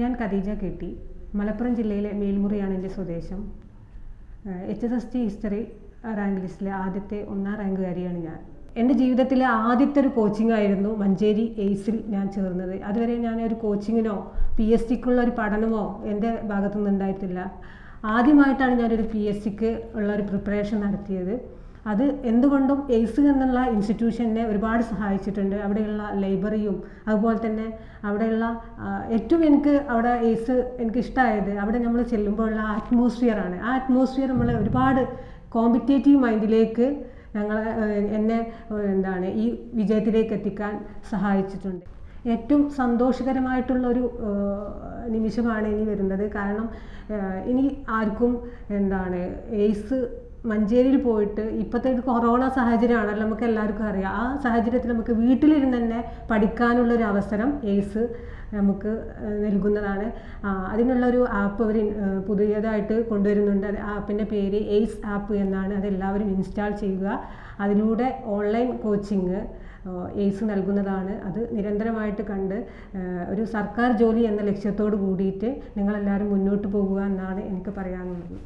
ഞാൻ ഖദീജ കെട്ടി മലപ്പുറം ജില്ലയിലെ മേൽമുറിയാണ് എന്റെ സ്വദേശം. H S S T history rank ലിസ്റ്റിലെ ആദ്യത്തെ ഒന്നാം റാങ്കുകാരിയാണ് ഞാൻ. എന്റെ ജീവിതത്തിലെ ആദ്യത്തെ ഒരു കോച്ചിങ് ആയിരുന്നു മഞ്ചേരി എയ്സിൽ ഞാൻ ചേർന്നത്. അതുവരെ ഞാൻ ഒരു കോച്ചിങ്ങിനോ പി എസ് സിക്കുള്ള ഒരു പഠനമോ എന്റെ ഭാഗത്തുനിന്ന് ഉണ്ടായിട്ടില്ല ആദ്യമായിട്ടാണ് ഞാനൊരു പി എസ് സിക്ക് ഉള്ള ഒരു പ്രിപ്പറേഷൻ നടത്തിയത്. അത് എന്തുകൊണ്ടും എയ്സ് എന്നുള്ള ഇൻസ്റ്റിറ്റ്യൂഷനെ ഒരുപാട് സഹായിച്ചിട്ടുണ്ട്. അവിടെയുള്ള ലൈബ്രറിയും അതുപോലെ തന്നെ അവിടെയുള്ള ഏറ്റവും എനിക്ക് അവിടെ എയ്സ് എനിക്ക് ഇഷ്ടമായത് അവിടെ നമ്മൾ ചെല്ലുമ്പോഴുള്ള അറ്റ്മോസ്ഫിയറാണ് ആ അറ്റ്മോസ്ഫിയർ നമ്മളെ ഒരുപാട് കോമ്പറ്റേറ്റീവ് മൈൻഡിലേക്ക് ഞങ്ങൾ എന്നെ എന്താണ് ഈ വിജയത്തിലേക്ക് എത്തിക്കാൻ സഹായിച്ചിട്ടുണ്ട്. ഏറ്റവും സന്തോഷകരമായിട്ടുള്ള ഒരു നിമിഷമാണ് ഇനി വരുന്നത്. കാരണം ഇനി ആർക്കും എന്താണ് എയ്സ് മഞ്ചേരിയിൽ പോയിട്ട് ഇപ്പോഴത്തെ കൊറോണ സാഹചര്യമാണല്ലോ നമുക്ക് എല്ലാവർക്കും അറിയാം. ആ സാഹചര്യത്തിൽ നമുക്ക് വീട്ടിലിരുന്ന് തന്നെ പഠിക്കാനുള്ള ഒരു അവസരം എയ്സ് നമുക്ക് നൽകുന്നതാണ്. അതിനുള്ളൊരു ആപ്പ് അവർ പുതിയതായിട്ട് കൊണ്ടുവരുന്നുണ്ട്. അത് ആപ്പിന്റെ പേര് എയ്സ് ആപ്പ് എന്നാണ് അതെല്ലാവരും ഇൻസ്റ്റാൾ ചെയ്യുക. അതിലൂടെ ഓൺലൈൻ കോച്ചിങ് എയ്സ് നൽകുന്നതാണ്. അത് നിരന്തരമായിട്ട് കണ്ട് ഒരു സർക്കാർ ജോലി എന്ന ലക്ഷ്യത്തോട് കൂടിയിട്ട് നിങ്ങളെല്ലാവരും മുന്നോട്ട് പോകുക എന്നാണ് എനിക്ക് പറയാനുള്ളത്.